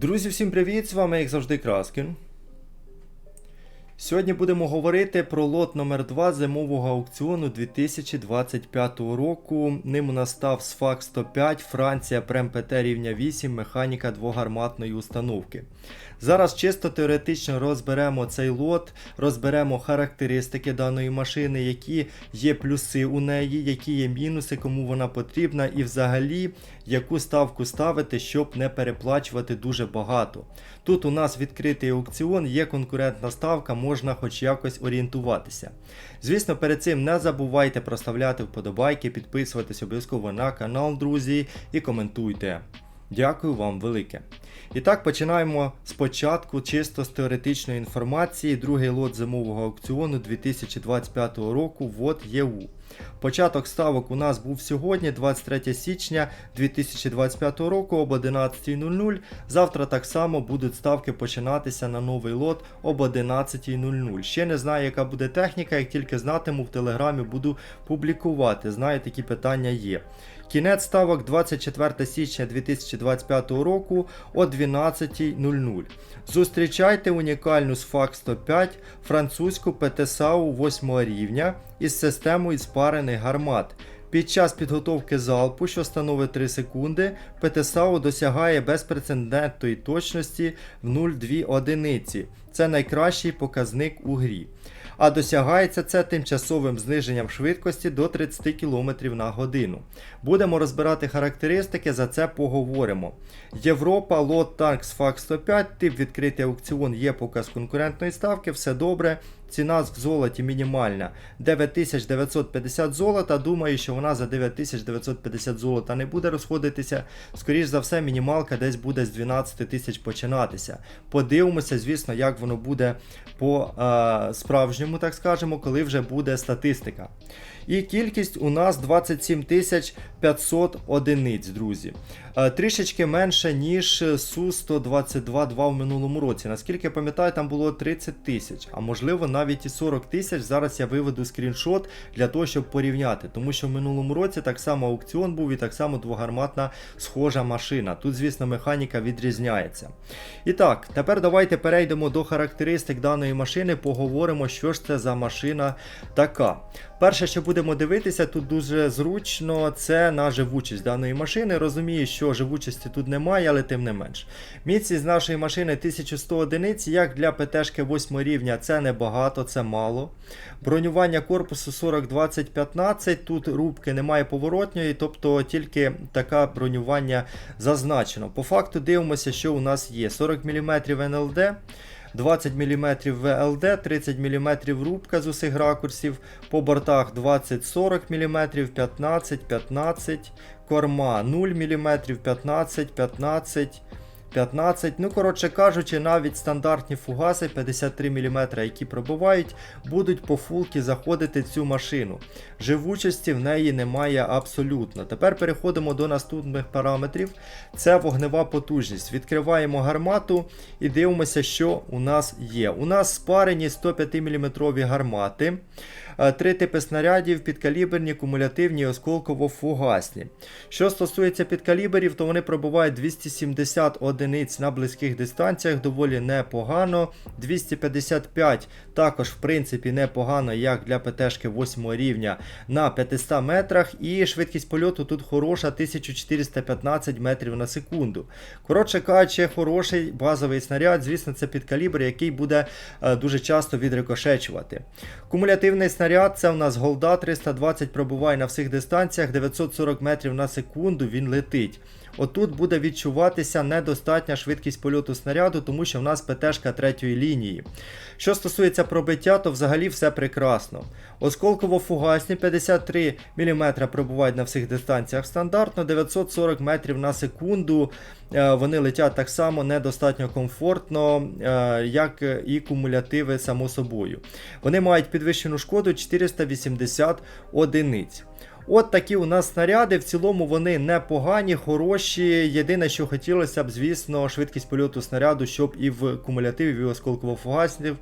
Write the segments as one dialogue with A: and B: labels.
A: Друзі, всім привіт! З вами, як завжди, Краскін. Сьогодні будемо говорити про лот номер 2 зимового аукціону 2025 року. Ним у нас став СФАК 105, Франція, Прем ПТ рівня 8, механіка двогарматної установки. Зараз чисто теоретично розберемо цей лот, розберемо характеристики даної машини, які є плюси у неї, які є мінуси, кому вона потрібна, і взагалі яку ставку ставити, щоб не переплачувати дуже багато. Тут у нас відкритий аукціон, є конкурентна ставка, можна хоч якось орієнтуватися. Звісно, перед цим не забувайте проставляти вподобайки, підписуватись обов'язково на канал, друзі, і коментуйте. Дякую вам велике. І так, починаємо спочатку чисто з теоретичної інформації. Другий лот зимового аукціону 2025 року ВОД ЄУ. Початок ставок у нас був сьогодні, 23 січня 2025 року об 11.00. Завтра так само будуть ставки починатися на новий лот об 11.00. Ще не знаю, яка буде техніка, як тільки знатиму, в телеграмі буду публікувати. Знаю, такі питання є. Кінець ставок 24 січня 2025 року о 12.00. Зустрічайте унікальну SFAC 105 французьку ПТСАУ 8 рівня із системою спарених гармат. Під час підготовки залпу, що становить 3 секунди, ПТСАУ досягає безпрецедентної точності в 0,2 одиниці. Це найкращий показник у грі. А досягається це тимчасовим зниженням швидкості до 30 км на годину. Будемо розбирати характеристики, за це поговоримо. Європа, лот Tanks FAC 105, тип відкритий аукціон є показ конкурентної ставки, все добре. Ціна в золоті мінімальна 9950 золота. Думаю, що вона за 9950 золота не буде розходитися. Скоріше за все, мінімалка десь буде з 12 тисяч починатися. Подивимося, звісно, як воно буде по е, справжньому, так скажемо, коли вже буде статистика. І кількість у нас 27 500 одиниць, друзі. Е, Трішечки менше, ніж Су-122-2 в минулому році. Наскільки я пам'ятаю, там було 30 тисяч, а можливо навіть і 40 тисяч. Зараз я виведу скріншот для того, щоб порівняти. Тому що в минулому році так само аукціон був і так само двогарматна схожа машина. Тут, звісно, механіка відрізняється. І так, тепер давайте перейдемо до характеристик даної машини, поговоримо, що ж це за машина така. Перше, що будемо дивитися, тут дуже зручно, це на живучість даної машини. Розумію, що живучості тут немає, але тим не менш. Міцність нашої машини 1100 одиниць, як для ПТшки 8 рівня, це небагато, це мало. Бронювання корпусу 40-20-15, тут рубки немає поворотньої, тобто тільки таке бронювання зазначено. По факту дивимося, що у нас є 40 мм НЛД. 20 мм ВЛД, 30 мм рубка з усіх ракурсів, по бортах 20-40 мм, 15-15, корма 0 мм, 15, 15. 15, ну, коротше кажучи, навіть стандартні фугаси 53 мм, які пробувають, будуть по фулки заходити цю машину. Живучості в неї немає абсолютно. Тепер переходимо до наступних параметрів. Це вогнева потужність. Відкриваємо гармату і дивимося, що у нас є. У нас спарені 105 мм гармати. Три типи снарядів, підкаліберні, кумулятивні, і осколково-фугасні. Що стосується підкаліберів, то вони пробувають 270 одиниць на близьких дистанціях, доволі непогано. 255 також, в принципі, непогано, як для ПТшки 8 рівня на 500 метрах. І швидкість польоту тут хороша 1415 метрів на секунду. Коротше кажучи, хороший базовий снаряд, звісно, це підкалібр, який буде е, дуже часто відрикошечувати. Кумулятивний снаряд це у нас голда 320 пробуває на всіх дистанціях, 940 метрів на секунду він летить. Отут буде відчуватися недостатня швидкість польоту снаряду, тому що в нас ПТшка третьої лінії. Що стосується пробиття, то взагалі все прекрасно. Осколково-фугасні 53 мм пробувають на всіх дистанціях стандартно, 940 метрів на секунду. Е, Вони летять так само недостатньо комфортно, е, як і кумулятиви, само собою. Вони мають підвищену шкоду 480 одиниць. От такі у нас снаряди. В цілому вони непогані, хороші. Єдине, що хотілося б, звісно, швидкість польоту снаряду, щоб і в кумулятиві, і в осколково-фугаснів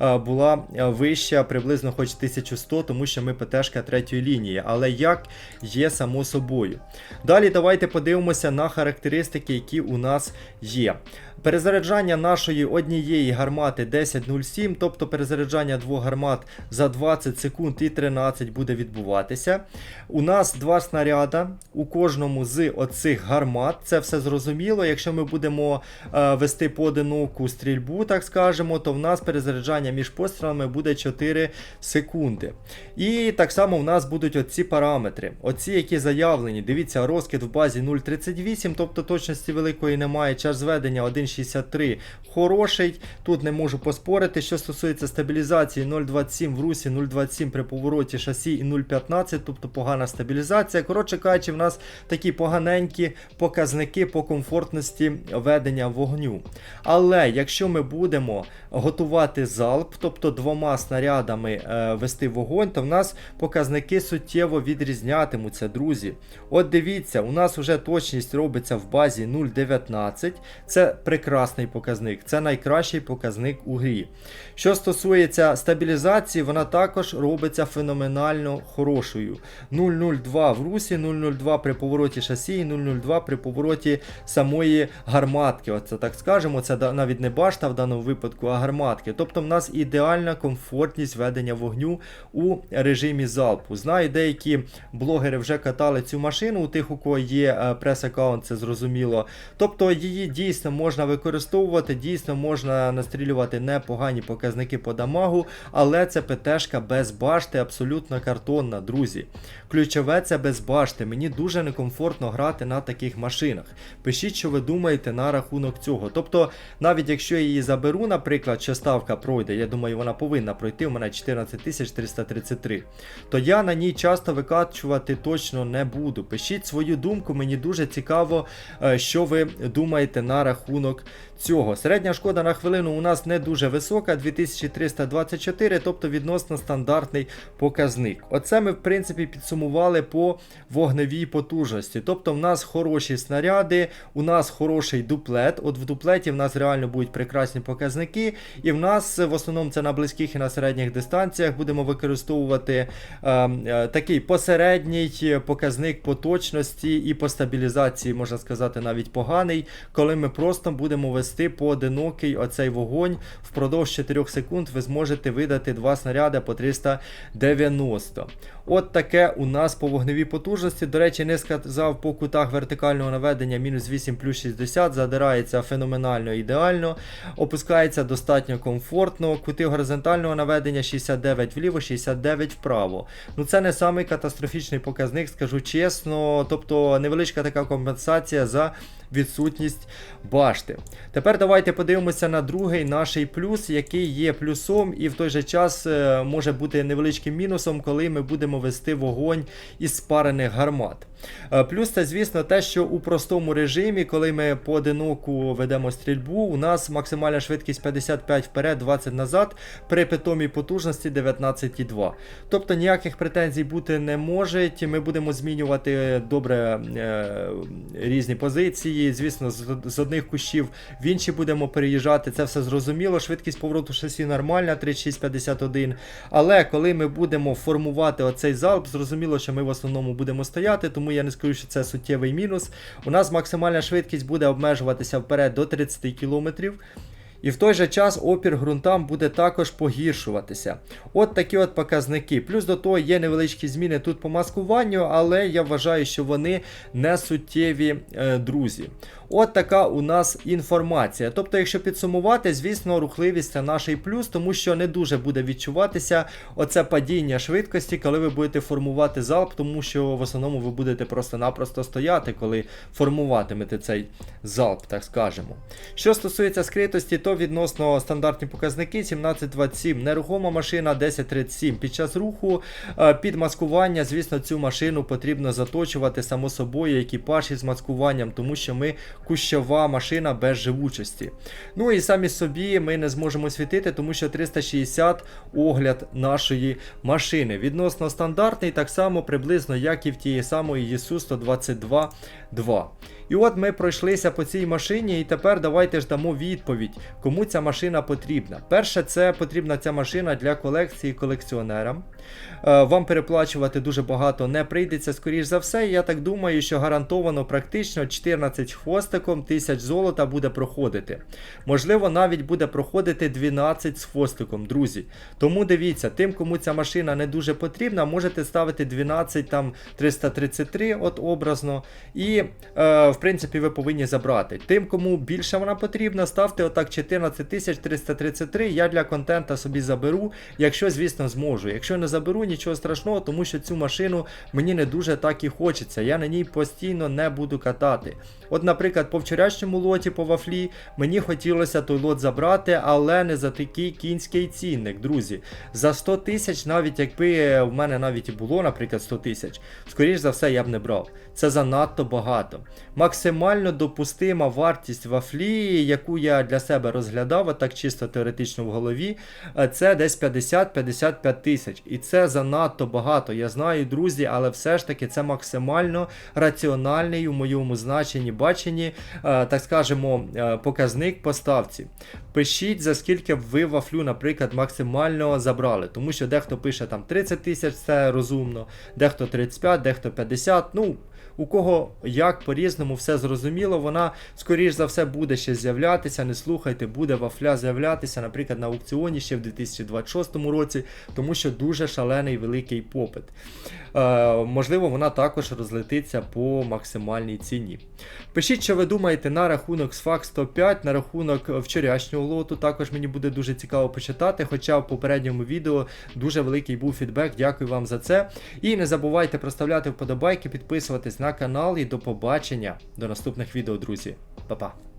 A: е, була е, вища, приблизно хоч 1100, тому що ми ПТшка третьої лінії. Але як є само собою. Далі давайте подивимося на характеристики, які у нас є. Перезаряджання нашої однієї гармати 10.07, тобто перезаряджання двох гармат за 20 секунд і 13 буде відбуватися. У нас два снаряда у кожному з оцих гармат. Це все зрозуміло. Якщо ми будемо е, вести поодиноку стрільбу, так скажемо, то в нас перезаряджання між пострілами буде 4 секунди. І так само в нас будуть оці параметри. Оці, які заявлені. Дивіться, розкид в базі 0.38, тобто точності великої немає. Час зведення 1.63 хороший. Тут не можу поспорити. Що стосується стабілізації 0.27 в русі, 0.27 при повороті шасі і 0.15, тобто погана стабілізація. Коротше кажучи, в нас такі поганенькі показники по комфортності ведення вогню. Але якщо ми будемо готувати залп, тобто двома снарядами е, вести вогонь, то в нас показники суттєво відрізнятимуться, друзі. От дивіться, у нас вже точність робиться в базі 0.19. Це прекрасний показник, це найкращий показник у грі. Що стосується стабілізації, вона також робиться феноменально хорошою. 0,02 в русі, 0,02 при повороті шасі, і 0,02 при повороті самої гарматки. Оце так скажемо, це навіть не башта в даному випадку, а гарматки. Тобто в нас ідеальна комфортність ведення вогню у режимі залпу. Знаю, деякі блогери вже катали цю машину, у тих, у кого є е, прес-аккаунт, це зрозуміло. Тобто її дійсно можна використовувати, дійсно можна настрілювати непогані показники по дамагу, але це ПТшка без башти, абсолютно картонна, друзі. Ключове це без башти. Мені дуже некомфортно грати на таких машинах. Пишіть, що ви думаєте на рахунок цього. Тобто, навіть якщо я її заберу, наприклад, що ставка пройде, я думаю, вона повинна пройти, у мене 14333, то я на ній часто викачувати точно не буду. Пишіть свою думку, мені дуже цікаво, е, що ви думаєте на рахунок цього. Середня шкода на хвилину у нас не дуже висока, 2324, тобто відносно стандартний показник. Оце ми, в принципі, підсумували по вогневій потужності. Тобто, в нас хороші снаряди, у нас хороший дуплет. От в дуплеті в нас реально будуть прекрасні показники, і в нас в основному це на близьких і на середніх дистанціях будемо використовувати е, е, такий посередній показник по точності і по стабілізації, можна сказати, навіть поганий, коли ми просто будемо вести поодинокий оцей вогонь впродовж 4 секунд ви зможете видати два снаряди по 390. От таке у нас по вогневій потужності. До речі, не сказав по кутах вертикального наведення мінус 8 плюс 60, задирається феноменально ідеально, опускається достатньо комфортно. Кути горизонтального наведення 69 вліво, 69 вправо. Ну це не самий катастрофічний показник, скажу чесно. Тобто невеличка така компенсація за відсутність башти. Тепер давайте подивимося на другий наш плюс, який є плюсом, і в той же час е, може бути невеличким мінусом, коли ми будемо вести вогонь із спарених гармат. Е, Плюс це, звісно, те, що у простому режимі, коли ми поодиноку ведемо стрільбу, у нас максимальна швидкість 55 вперед, 20 назад, при питомій потужності 19,2. Тобто ніяких претензій бути не може. Ми будемо змінювати добре е, різні позиції. Звісно, з, з одних кущів в інші будемо переїжджати. Це все зрозуміло. Швидкість повороту шасі нормальна, 36-51. Але коли ми будемо формувати оцей залп, зрозуміло, що ми в основному будемо стояти, тому я не скажу, що це суттєвий мінус. У нас максимальна швидкість буде обмежуватися вперед до 30 км. І в той же час опір ґрунтам буде також погіршуватися. От такі от показники. Плюс до того є невеличкі зміни тут по маскуванню, але я вважаю, що вони не суттєві е, друзі. От така у нас інформація. Тобто, якщо підсумувати, звісно, рухливість це наш плюс, тому що не дуже буде відчуватися оце падіння швидкості, коли ви будете формувати залп, тому що в основному ви будете просто-напросто стояти, коли формуватимете цей залп, так скажемо. Що стосується скритості, то відносно стандартні показники 1727, нерухома машина 1037. Під час руху е, під маскування, звісно, цю машину потрібно заточувати само собою екіпаж із маскуванням, тому що ми кущова машина без живучості. Ну і самі собі ми не зможемо світити, тому що 360 огляд нашої машини. Відносно стандартний, так само приблизно, як і в тієї самої ЄСУ 122 2. І от ми пройшлися по цій машині, і тепер давайте ж дамо відповідь, кому ця машина потрібна. Перше, це потрібна ця машина для колекції колекціонерам. Е, Вам переплачувати дуже багато не прийдеться, скоріш за все. Я так думаю, що гарантовано практично 14 хвостиком тисяч золота буде проходити. Можливо, навіть буде проходити 12 з хвостиком, друзі. Тому дивіться, тим, кому ця машина не дуже потрібна, можете ставити 12 там 333, от образно. І, е, в принципі, ви повинні забрати. Тим, кому більше вона потрібна, ставте отак 14 333. Я для контента собі заберу, якщо, звісно, зможу. Якщо не заберу, нічого страшного, тому що цю машину мені не дуже так і хочеться. Я на ній постійно не буду катати. От, наприклад, по вчорашньому лоті по вафлі мені хотілося той лот забрати, але не за такий кінський цінник, друзі. За 100 тисяч, навіть якби в мене навіть і було, наприклад, 100 тисяч, скоріш за все, я б не брав. Це занадто багато. Максимально допустима вартість вафлі, яку я для себе розглядав, так чисто теоретично в голові, е, це десь 50-55 тисяч. І це занадто багато. Я знаю, друзі, але все ж таки це максимально раціональний у моєму значенні, баченні, е, так скажемо, е, показник по ставці. Пишіть, за скільки ви вафлю, наприклад, максимально забрали. Тому що дехто пише там 30 тисяч, це розумно, дехто 35, дехто 50. Ну, у кого як по-різному все зрозуміло, вона, скоріш за все, буде ще з'являтися. Не слухайте, буде вафля з'являтися, наприклад, на аукціоні ще в 2026 році, тому що дуже шалений великий попит. Е, можливо, вона також розлетиться по максимальній ціні. Пишіть, що ви думаєте на рахунок SFAX 105, на рахунок вчорашнього лоту. Також мені буде дуже цікаво почитати, хоча в попередньому відео дуже великий був фідбек. Дякую вам за це. І не забувайте проставляти вподобайки, підписуватись на канал і до побачення до наступних відео, друзі. Па-па.